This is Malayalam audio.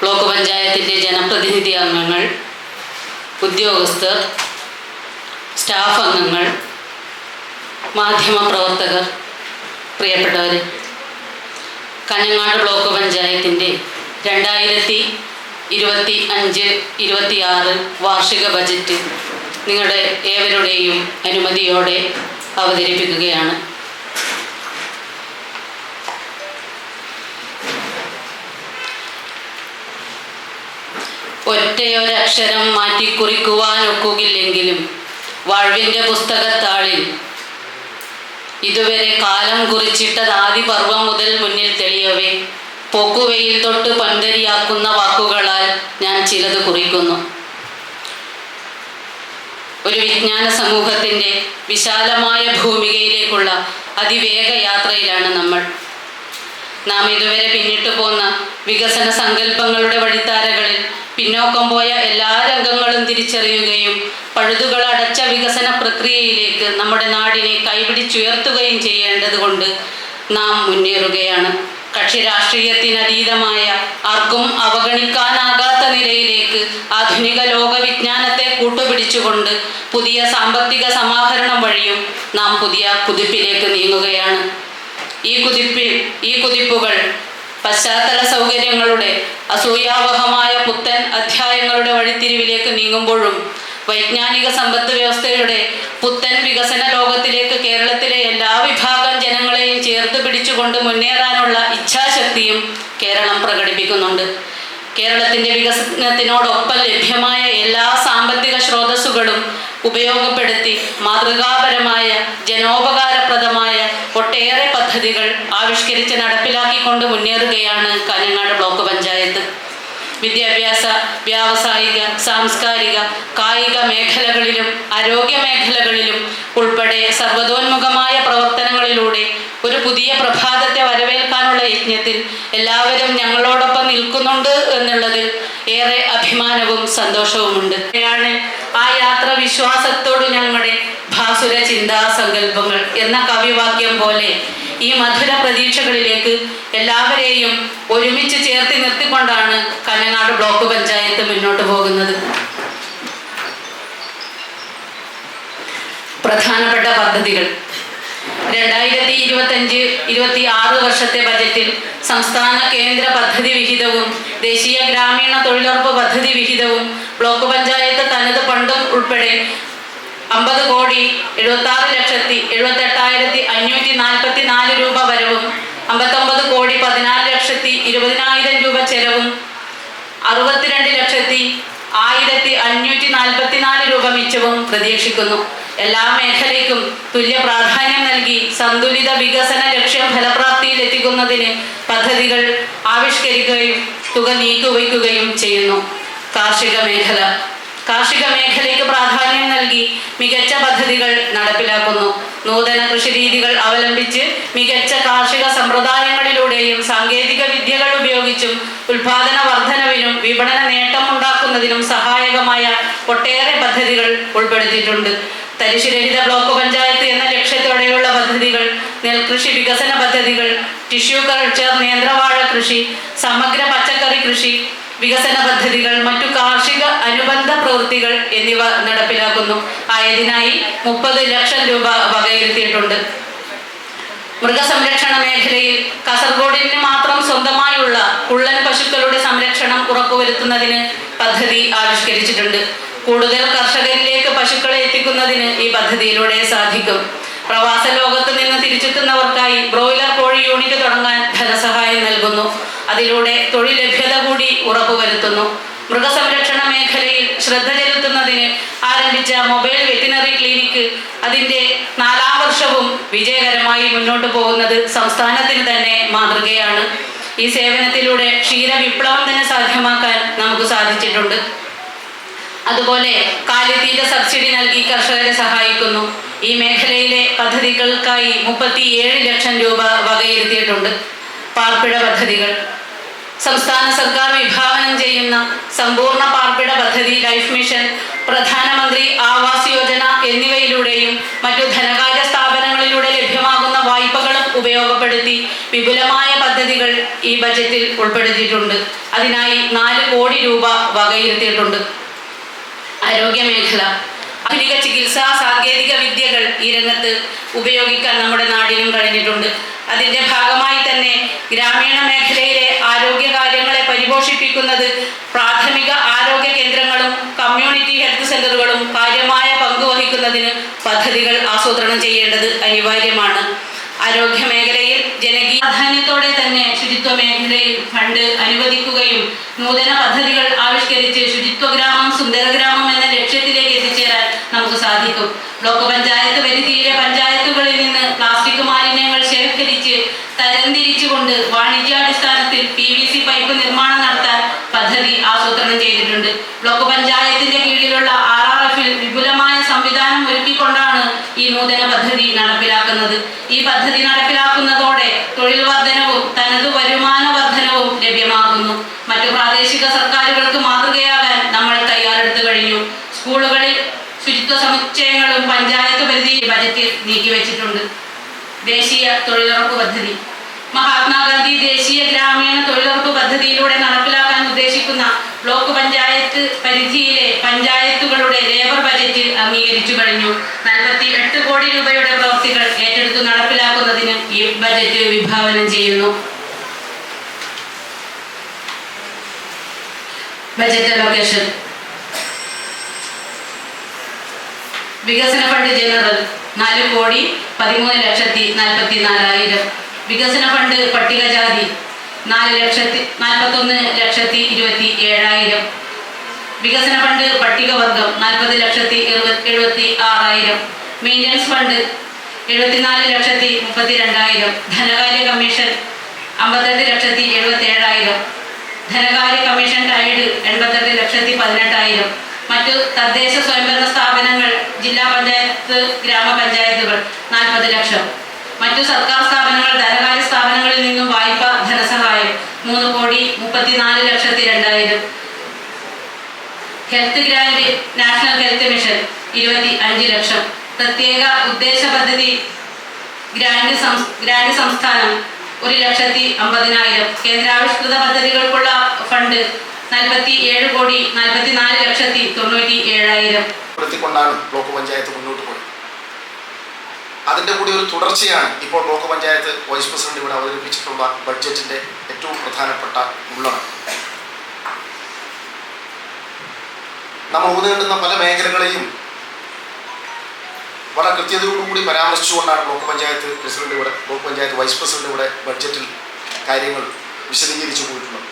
ബ്ലോക്ക് പഞ്ചായത്തിന്റെ ജനപ്രതിനിധി അംഗങ്ങൾ ഉദ്യോഗസ്ഥർ സ്റ്റാഫ് അംഗങ്ങൾ മാധ്യമപ്രവർത്തകർ പ്രിയപ്പെട്ടവർ കഞ്ഞങ്ങാട് ബ്ലോക്ക് പഞ്ചായത്തിന്റെ രണ്ടായിരത്തി ഇരുപത്തി അഞ്ച് ഇരുപത്തിയാറ് വാർഷിക ബജറ്റ് നിങ്ങളുടെ ഏവരുടെയും അനുമതിയോടെ അവതരിപ്പിക്കുകയാണ്. ഒറ്റയൊരക്ഷരം മാറ്റിക്കുറിക്കുവാൻ ഒക്കുകില്ലെങ്കിലും വാഴ്വിന്റെ പുസ്തകത്താളിൽ ഇതുവരെ കാലം കുറിച്ചിട്ടത് ആദിപർവം മുതൽ മുന്നിൽ തെളിയവേ പൊക്കുവെയിൽ തൊട്ട് പന്തരിയാക്കുന്ന വാക്കുകളാൽ ഞാൻ ചിലത് കുറിക്കുന്നു. ഒരു വിജ്ഞാന സമൂഹത്തിന്റെ വിശാലമായ ഭൂമികയിലേക്കുള്ള അതിവേഗ യാത്രയിലാണ് നമ്മൾ. നാം ഇതുവരെ പിന്നിട്ടു പോന്ന വികസന സങ്കല്പങ്ങളുടെ വഴിത്താരകളിൽ പിന്നോക്കം പോയ എല്ലാ രംഗങ്ങളും തിരിച്ചറിയുകയും പഴുതുകൾ അടച്ച വികസന പ്രക്രിയയിലേക്ക് നമ്മുടെ നാടിനെ കൈപിടിച്ചുയർത്തുകയും ചെയ്യേണ്ടതുകൊണ്ട് നാം മുന്നേറുകയാണ്. കക്ഷി രാഷ്ട്രീയത്തിനതീതമായ ആർക്കും അവഗണിക്കാനാകാത്ത നിലയിലേക്ക് ആധുനിക ലോകവിജ്ഞാനത്തെ കൂട്ടുപിടിച്ചുകൊണ്ട് പുതിയ സാമ്പത്തിക സമാഹരണം വഴിയും നാം പുതിയ കുതിപ്പിലേക്ക് നീങ്ങുകയാണ്. ഈ കുതിപ്പിൽ ഈ കുതിപ്പുകൾ പശ്ചാത്തല സൗകര്യങ്ങളുടെ അസൂയാവഹമായ പുത്തൻ അധ്യായങ്ങളുടെ വഴിത്തിരിവിലേക്ക് നീങ്ങുമ്പോഴും വൈജ്ഞാനിക സമ്പദ് വ്യവസ്ഥയുടെ പുത്തൻ വികസന ലോകത്തിലേക്ക് കേരളത്തിലെ എല്ലാ വിഭാഗം ജനങ്ങളെയും ചേർത്ത് പിടിച്ചുകൊണ്ട് മുന്നേറാനുള്ള ഇച്ഛാശക്തിയും കേരളം പ്രകടിപ്പിക്കുന്നുണ്ട്. കേരളത്തിന്റെ വികസനത്തിനോടൊപ്പം ലഭ്യമായ എല്ലാ സാമ്പത്തിക സ്രോതസ്സുകളും ഉപയോഗപ്പെടുത്തി മാതൃകാപരമായ ജനോപകാരപ്രദമായ ഒട്ടേറെ പദ്ധതികൾ ആവിഷ്കരിച്ച് നടപ്പിലാക്കിക്കൊണ്ട് മുന്നേറുകയാണ് കാഞ്ഞങ്ങാട് ബ്ലോക്ക് പഞ്ചായത്ത്. വിദ്യാഭ്യാസ വ്യാവസായിക സാംസ്കാരിക കായിക മേഖലകളിലും ആരോഗ്യ മേഖലകളിലും ഉൾപ്പെടെ സർവതോന്മുഖമായ പ്രവർത്തനങ്ങളിലൂടെ ഒരു പുതിയ പ്രഭാതത്തെ വരവേൽക്കാനുള്ള യജ്ഞത്തിൽ എല്ലാവരും ഞങ്ങളോടൊപ്പം നിൽക്കുന്നുണ്ട് എന്നുള്ളതിൽ ഏറെ അഭിമാനവും സന്തോഷവുമുണ്ട്. ആ യാത്ര വിശ്വാസത്തോട് ഞങ്ങളുടെ ഭാസുര ചിന്താസങ്കല്പങ്ങൾ എന്ന കവിവാക്യം പോലെ ഈ മധുര പ്രതീക്ഷകളിലേക്ക് എല്ലാവരെയും ഒരുമിച്ച് ചേർത്തി നിർത്തിക്കൊണ്ടാണ് കനങ്ങാട് ബ്ലോക്ക് പഞ്ചായത്ത് മുന്നോട്ട് പോകുന്നത്. പ്രധാനപ്പെട്ട പദ്ധതികൾ. രണ്ടായിരത്തി ഇരുപത്തഞ്ച് ഇരുപത്തി ആറ് വർഷത്തെ ബജറ്റിൽ സംസ്ഥാന കേന്ദ്ര പദ്ധതി വിഹിതവും ദേശീയ ഗ്രാമീണ തൊഴിലുറപ്പ് പദ്ധതി വിഹിതവും ബ്ലോക്ക് പഞ്ചായത്ത് തനത് ഫണ്ടും ഉൾപ്പെടെ അമ്പത് കോടി എഴുപത്തി ആറ് ലക്ഷത്തി എഴുപത്തി എട്ടായിരത്തി അഞ്ഞൂറ്റി നാൽപ്പത്തി നാല് രൂപ വരവും അമ്പത്തൊമ്പത് കോടി പതിനാല് ലക്ഷത്തി ഇരുപതിനായിരം രൂപ ചെലവും അറുപത്തിരണ്ട് ലക്ഷത്തി ആയിരത്തി അഞ്ഞൂറ്റി നാൽപ്പത്തിനാല് രൂപ മിച്ചവും പ്രതീക്ഷിക്കുന്നു. എല്ലാ മേഖലയ്ക്കും തുല്യ പ്രാധാന്യം നൽകി സന്തുലിത വികസന ലക്ഷ്യം ഫലപ്രാപ്തിയിൽ എത്തിക്കുന്നതിന് പദ്ധതികൾ ആവിഷ്കരിക്കുകയും തുക നീക്കുവയ്ക്കുകയും ചെയ്യുന്നു. കാർഷിക മേഖല. കാർഷിക മേഖലയ്ക്ക് പ്രാധാന്യം നൽകി മികച്ച പദ്ധതികൾ നടപ്പിലാക്കുന്നു. നൂതന കൃഷിരീതികൾ അവലംബിച്ച് മികച്ച കാർഷിക സമ്പ്രദായങ്ങളിലൂടെയും സാങ്കേതിക വിദ്യകൾ ഉപയോഗിച്ചും ഉൽപാദന വർധനവിനും വിപണന നേട്ടം ഉണ്ടാക്കുന്നതിനും സഹായകമായ ഒട്ടേറെ പദ്ധതികൾ ഉൾപ്പെടുത്തിയിട്ടുണ്ട്. തരിശുരഹിത ബ്ലോക്ക് പഞ്ചായത്ത് എന്ന ലക്ഷ്യത്തോടെയുള്ള പദ്ധതികൾ നെൽകൃഷി വികസന പദ്ധതികൾ ടിഷ്യൂ കൾച്ചർ നിയന്ത്രവാഴ കൃഷി സമഗ്ര പച്ചക്കറി കൃഷി വികസന പദ്ധതികൾ മറ്റു കാർഷിക അനുബന്ധ പ്രവൃത്തികൾ എന്നിവ നടപ്പിലാക്കുന്നു. ആയതിനായി മുപ്പത് ലക്ഷം രൂപ വകയിരുത്തിയിട്ടുണ്ട്. മൃഗസംരക്ഷണ മേഖലയിൽ കാസർഗോഡിന് മാത്രം സ്വന്തമായുള്ള കുള്ളൻ പശുക്കളുടെ സംരക്ഷണം ഉറപ്പുവരുത്തുന്നതിന് പദ്ധതി ആവിഷ്കരിച്ചിട്ടുണ്ട്. കൂടുതൽ കർഷകരിലേക്ക് പശുക്കളെ എത്തിക്കുന്നതിന് ഈ പദ്ധതിയിലൂടെ സാധിക്കും. പ്രവാസ ലോകത്ത് നിന്ന് തിരിച്ചെത്തുന്നവർക്കായി ബ്രോയിലർ കോഴി യൂണിറ്റ് തുടങ്ങാൻ ധനസഹായം നൽകുന്നു. അതിലൂടെ തൊഴിൽ ലഭ്യത കൂടി ഉറപ്പുവരുത്തുന്നു. മൃഗസംരക്ഷണ മേഖലയിൽ ശ്രദ്ധ ചെലുത്തുന്നതിന് ആരംഭിച്ച മൊബൈൽ വെറ്റിനറി ക്ലിനിക്ക് അതിന്റെ നാലാം വർഷവും വിജയകരമായി മുന്നോട്ട് പോകുന്നത് സംസ്ഥാനത്തിന് തന്നെ മാതൃകയാണ്. ഈ സേവനത്തിലൂടെ ക്ഷീര വിപ്ലവം തന്നെ സാധ്യമാക്കാൻ നമുക്ക് സാധിച്ചിട്ടുണ്ട്. അതുപോലെ കാലിത്തീറ്റ സബ്സിഡി നൽകി കർഷകരെ സഹായിക്കുന്നു. ഈ മേഖലയിലെ പദ്ധതികൾക്കായി മുപ്പത്തിയേഴ് ലക്ഷം രൂപ വകയിരുത്തിയിട്ടുണ്ട്. പാർപ്പിട പദ്ധതികൾ. സംസ്ഥാന സർക്കാർ വിഭാവനം ചെയ്യുന്ന സമ്പൂർണ പാർപ്പിട പദ്ധതി ലൈഫ് മിഷൻ പ്രധാനമന്ത്രി ആവാസ് യോജന എന്നിവയിലൂടെയും മറ്റു ധനകാര്യ സ്ഥാപനങ്ങളിലൂടെ ലഭ്യമാകുന്ന വായ്പകളും ഉപയോഗപ്പെടുത്തി വിപുലമായ പദ്ധതികൾ ഈ ബജറ്റിൽ ഉൾപ്പെടുത്തിയിട്ടുണ്ട്. അതിനായി നാല് കോടി രൂപ വകയിരുത്തിയിട്ടുണ്ട്. ആരോഗ്യ മേഖല ആധുനിക ചികിത്സാ സാങ്കേതിക വിദ്യകൾ ഈ രംഗത്ത് ഉപയോഗിക്കാൻ നമ്മുടെ നാടിനും കഴിഞ്ഞിട്ടുണ്ട്. അതിന്റെ ഭാഗമായി തന്നെ ഗ്രാമീണ മേഖലയിലെ ആരോഗ്യ കാര്യങ്ങളെ പരിപോഷിപ്പിക്കുന്നത് പ്രാഥമിക ആരോഗ്യ കേന്ദ്രങ്ങളും കമ്മ്യൂണിറ്റി ഹെൽത്ത് സെന്ററുകളും കാര്യമായ പങ്ക് വഹിക്കുന്നതിന് പദ്ധതികൾ ആസൂത്രണം ചെയ്യേണ്ടത് അനിവാര്യമാണ്. ആരോഗ്യ മേഖലയിൽ ജനകീയ പ്രാധാന്യത്തോടെ തന്നെ ശുചിത്വ മേഖലയിൽ ഫണ്ട് അനുവദിക്കുകയും നൂതന പദ്ധതികൾ ആവിഷ്കരിച്ച് ശുചിത്വ ഗ്രാമം സുന്ദര ഗ്രാമം എന്ന ലക്ഷ്യത്തിലേക്ക് എത്തിച്ചേരാൻ നമുക്ക് സാധിക്കും. ബ്ലോക്ക് പഞ്ചായത്ത് പരിധിയിലെ പഞ്ചായത്തുകളിൽ നിന്ന് പ്ലാസ്റ്റിക് ആസൂത്രണം ചെയ്തിട്ടുണ്ട്. ബ്ലോക്ക് പഞ്ചായത്തിന്റെ കീഴിലുള്ള ആർ ആർ എഫിൽ വിപുലമായ സംവിധാനം ഒരുക്കിക്കൊണ്ടാണ് ഈ നൂതന പദ്ധതി നടപ്പിലാക്കുന്നത്. ഈ പദ്ധതി നടപ്പിലാക്കുന്നതോടെ തൊഴിൽ വർധനവും തനത് വരുമാന വർധനവും ലഭ്യമാകുന്നു. മറ്റു പ്രാദേശിക സർക്കാരുകൾക്ക് മാതൃകയാകാൻ നമ്മൾ തയ്യാറെടുത്തു കഴിഞ്ഞു. സ്കൂളുകളിൽ ശുചിത്വ സമുച്ചയങ്ങളും പഞ്ചായത്ത് പരിധി ബജറ്റിൽ നീക്കിവെച്ചിട്ടുണ്ട്. ദേശീയ തൊഴിലുറപ്പ് പദ്ധതി. മഹാത്മാഗാന്ധി ദേശീയ ഗ്രാമീണ തൊഴിലുറപ്പ് പദ്ധതിയിലൂടെ നടപ്പിലാക്കാൻ ഉദ്ദേശിക്കുന്ന ബ്ലോക്ക് പഞ്ചായത്ത് പരിധിയിലെ പഞ്ചായത്തുകളുടെ ലേബർ ബജറ്റ് അംഗീകരിച്ചു കഴിഞ്ഞു. നാൽപ്പത്തി എട്ട് കോടി രൂപയുടെ പ്രവൃത്തികൾ ഏറ്റെടുത്ത് നടപ്പിലാക്കുന്നതിന് ഈ ബജറ്റ് വിഭാവനം ചെയ്യുന്നു. ബജറ്റ് അലോക്കേഷൻ വികസന ഫണ്ട് ജനറൽ നാല് കോടി പതിമൂന്ന് ലക്ഷത്തി നാൽപ്പത്തി നാലായിരം വികസന ഫണ്ട് പട്ടികജാതി നാല് ലക്ഷത്തി നാൽപ്പത്തൊന്ന് ലക്ഷത്തി ഇരുപത്തി ഏഴായിരം. വികസന ഫണ്ട് പട്ടികവർഗം നാൽപ്പത് ലക്ഷത്തി എഴുപത്തി ആറായിരം. മെയിന്റനൻസ് ഫണ്ട് എഴുപത്തിനാല് ലക്ഷത്തി മുപ്പത്തി രണ്ടായിരം ധനകാര്യ കമ്മീഷൻ അമ്പത്തെട്ട് ലക്ഷത്തി എഴുപത്തി ഏഴായിരം ധനകാര്യ കമ്മീഷൻ ടൈഡ് എൺപത്തെട്ട് ലക്ഷത്തി പതിനെട്ടായിരം. മറ്റു തദ്ദേശ സ്വയംഭരണ സ്ഥാപനങ്ങൾ ജില്ലാ പഞ്ചായത്ത് ഗ്രാമപഞ്ചായത്തുകൾ നാൽപ്പത് ലക്ഷം. മറ്റു സർക്കാർ സ്ഥാപനങ്ങൾ ധനകാര്യ സ്ഥാപനങ്ങളിൽ നിന്നും വായ്പ ധനസഹായം. മൂന്ന് കോടി മുപ്പത്തിനാല് ലക്ഷത്തി രണ്ടായിരം. Health grant national health mission ഇരുപത്തി അഞ്ച് ലക്ഷം. പ്രത്യേക ഉദ്ദേശ പദ്ധതി ഗ്രാൻഡ് ഗ്രാൻഡ് സംസ്ഥാനം ഒരു ലക്ഷത്തി അമ്പതിനായിരം. കേന്ദ്രാവിഷ്കൃത പദ്ധതികൾക്കുള്ള ഫണ്ട് നാൽപ്പത്തി ഏഴ് കോടി നാൽപ്പത്തി നാല് ലക്ഷത്തി തൊണ്ണൂറ്റി ഏഴായിരം ബ്ലോക്ക് പഞ്ചായത്ത് മുന്നോട്ട് പോയത്. അതിന്റെ കൂടി ഒരു തുടർച്ചയാണ് ഇപ്പോൾ ബ്ലോക്ക് പഞ്ചായത്ത് വൈസ് പ്രസിഡന്റ് ഇവിടെ അവതരിപ്പിച്ചിട്ടുള്ള ബഡ്ജറ്റിന്റെ ഏറ്റവും പ്രധാനപ്പെട്ട ഉള്ളടക്കം. നമ്മൾ ഊന്നേണ്ടുന്ന പല മേഖലകളെയും വളരെ കൃത്യതയോടുകൂടി പരാമർശിച്ചുകൊണ്ടാണ് ബ്ലോക്ക് പഞ്ചായത്ത് പ്രസിഡന്റ് ഇവിടെ ബ്ലോക്ക് പഞ്ചായത്ത് വൈസ് പ്രസിഡന്റ് ഇവിടെ ബഡ്ജറ്റിൽ കാര്യങ്ങൾ വിശദീകരിച്ചു പോയിട്ടുള്ളത്.